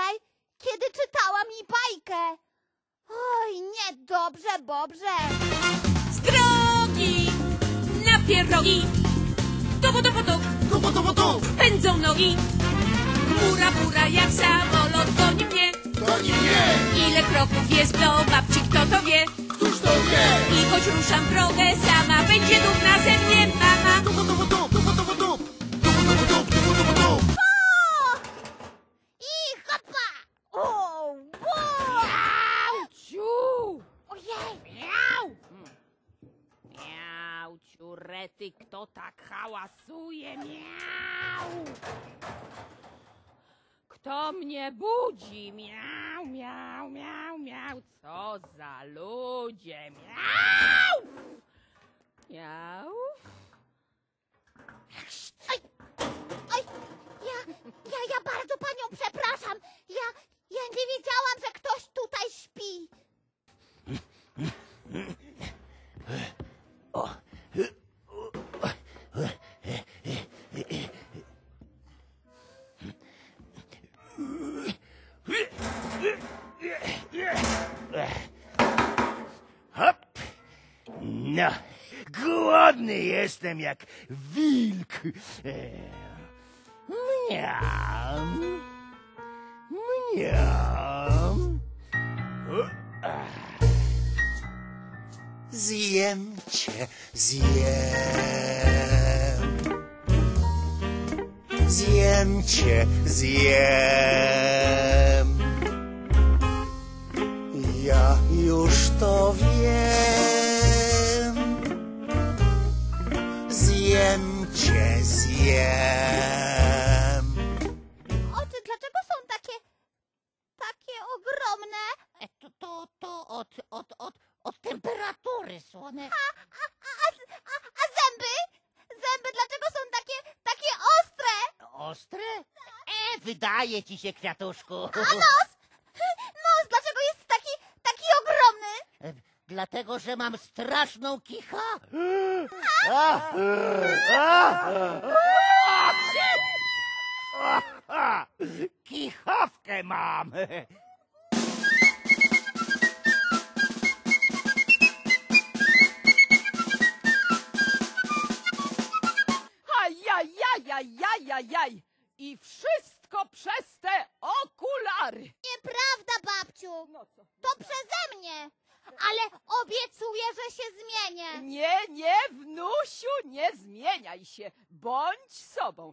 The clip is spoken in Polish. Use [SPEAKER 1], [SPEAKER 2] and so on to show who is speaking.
[SPEAKER 1] wczoraj, kiedy czytała mi bajkę. Oj, niedobrze, Bobrze.
[SPEAKER 2] Z drogi na pierogi. Tupu, tup, pędzą nogi. Mura, mura, jak samolot goni mnie.
[SPEAKER 3] goni mnie,
[SPEAKER 2] Ile kroków jest do babci, kto to wie?
[SPEAKER 3] któż to wie?
[SPEAKER 2] I choć ruszam w drogę ciurety, kto tak hałasuje? Miau! Kto mnie budzi? Miau, miau, miau, miau. Co za ludzie? Miau! Miau?
[SPEAKER 1] Oj,
[SPEAKER 4] Hop! No, głodny jestem jak wilk. E, Mniam. Mniam. Zjem cię, zjem. Zjem cię, zjem. Zjem.
[SPEAKER 1] Oczy dlaczego są takie, takie ogromne?
[SPEAKER 5] E, To, to, to od, od, od, od temperatury słone.
[SPEAKER 1] A, a, z- a, a zęby? Zęby dlaczego są takie, takie ostre?
[SPEAKER 5] Ostre? E, wydaje ci się, kwiatuszku.
[SPEAKER 1] A nos? Nos dlaczego jest taki, taki ogromny?
[SPEAKER 5] E, Dlatego, że mam straszną kicha.
[SPEAKER 4] Aha, kichawkę mam.
[SPEAKER 2] Ajajajajajajaj! I wszystko przez te okulary!
[SPEAKER 1] Nieprawda, babciu.
[SPEAKER 2] No co?
[SPEAKER 1] To przeze mnie. Ale obiecuję, że się zmienię.
[SPEAKER 2] Nie, nie, wnusiu, nie zmieniaj się. Bądź sobą.